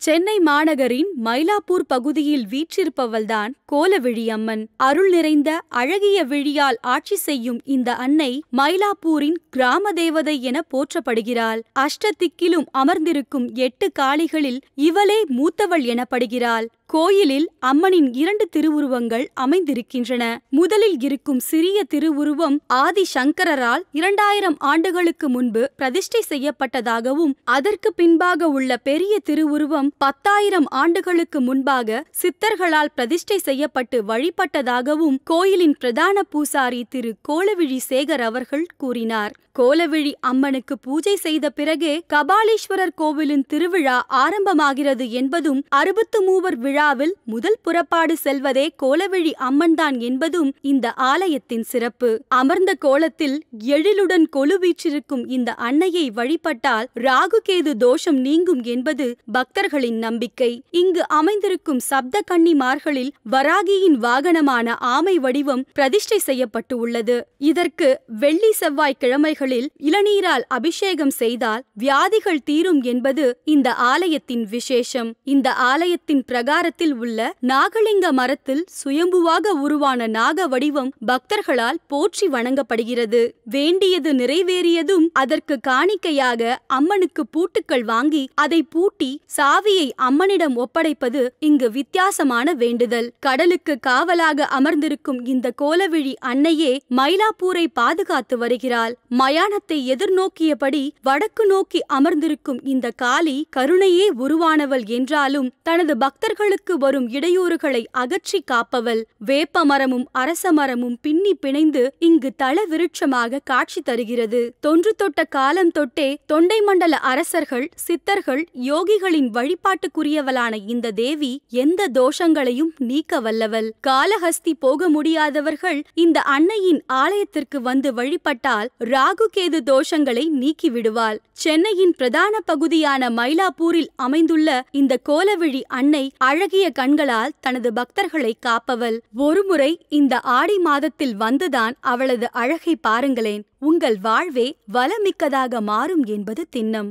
சென்னை மாநகரின் மயிலாப்பூர் பகுதியில் வீற்றிருப்பவள்தான் கோலவிழி அம்மன் அருள் நிறைந்த அழகிய விழியால் ஆட்சி செய்யும் இந்த அன்னை மயிலாப்பூரின் கிராம தேவதை என போற்றப்படுகிறாள். அஷ்டதிக்கிலும் அமர்ந்திருக்கும் எட்டு காளிகளில் இவளே மூத்தவள் எனப்படுகிறாள். கோயிலில் அம்மனின் இரண்டு திருவுருவங்கள் அமைந்திருக்கின்றன. முதலில் இருக்கும் சிறிய திருவுருவம் ஆதி சங்கரரால் இரண்டாயிரம் ஆண்டுகளுக்கு முன்பு பிரதிஷ்டை செய்யப்பட்டதாகவும் அதற்கு பின்பாக உள்ள பெரிய திருவுருவம் பத்தாயிரம் ஆண்டுகளுக்கு முன்பாக சித்தர்களால் பிரதிஷ்டை செய்யப்பட்டு வழிபட்டதாகவும் கோயிலின் பிரதான பூசாரி திரு கோலவிழி சேகர் அவர்கள் கூறினார். கோலவிழி அம்மனுக்கு பூஜை செய்த பிறகே கபாலீஸ்வரர் கோவிலின் திருவிழா ஆரம்பமாகிறது என்பதும் அறுபத்து மூவர் விழாவில் முதல் புறப்பாடு செல்வதே கோலவிழி அம்மன்தான் என்பதும் இந்த ஆலயத்தின் சிறப்பு. அமர்ந்த கோலத்தில் எழிலுடன் கொலு வீற்றிருக்கும் இந்த அன்னையை வழிபட்டால் ராகுகேது தோஷம் நீங்கும் என்பது பக்தர்களின் நம்பிக்கை. இங்கு அமைந்திருக்கும் சப்த கன்னிமார்களில் வராகியின் வாகனமான ஆமை வடிவம் பிரதிஷ்டை செய்யப்பட்டு உள்ளது. இதற்கு வெள்ளி செவ்வாய் கிழமைகளில் இளநீரால் அபிஷேகம் செய்தால் வியாதிகள் தீரும் என்பது இந்த ஆலயத்தின் விசேஷம். இந்த ஆலயத்தின் பிரகார அடிவாரத்தில் உள்ள நாகலிங்க மரத்தில் சுயம்புவாக உருவான நாக வடிவம் பக்தர்களால் போற்றி வணங்கப்படுகிறது. வேண்டியது நிறைவேறியதும் அதற்கு காணிக்கையாக அம்மனுக்கு பூட்டுக்கள் வாங்கி அதை பூட்டி சாவியை அம்மனிடம் ஒப்படைப்பது இங்கு வித்தியாசமான வேண்டுதல். கடலுக்கு காவலாக அமர்ந்திருக்கும் இந்த கோலவிழி அன்னையே மயிலாப்பூரை பாதுகாத்து வருகிறாள். மயானத்தை எதிர்நோக்கியபடி வடக்கு நோக்கி அமர்ந்திருக்கும் இந்த காளி கருணையே உருவானவள் என்றாலும் தனது பக்தர்களுக்கு வரும் இடையூறுகளை அகற்றி காப்பவள் வேப்ப மரமும் அரச மரமும் பின்னி பிணைந்து இங்கு தள விருட்சமாக காட்சி தருகிறது. தொன்று தொட்ட காலம் தொட்டே தொண்டை மண்டல அரசர்கள் சித்தர்கள் யோகிகளின் வழிபாட்டுக்குரியவளான இந்த தேவி எந்த தோஷங்களையும் நீக்க வல்லவள். காலஹஸ்தி போக முடியாதவர்கள் இந்த அன்னையின் ஆலயத்திற்கு வந்து வழிபட்டால் ராகுகேது தோஷங்களை நீக்கிவிடுவாள். சென்னையின் பிரதான பகுதியான மயிலாப்பூரில் அமைந்துள்ள இந்த கோலவிழி அன்னை அழகிய கண்களால் தனது பக்தர்களை காப்பவள். ஒருமுறை இந்த ஆடி மாதத்தில் வந்துதான் அவளது அழகை பாருங்களேன். உங்கள் வாழ்வே வளமிக்கதாக மாறும் என்பது திண்ணம்.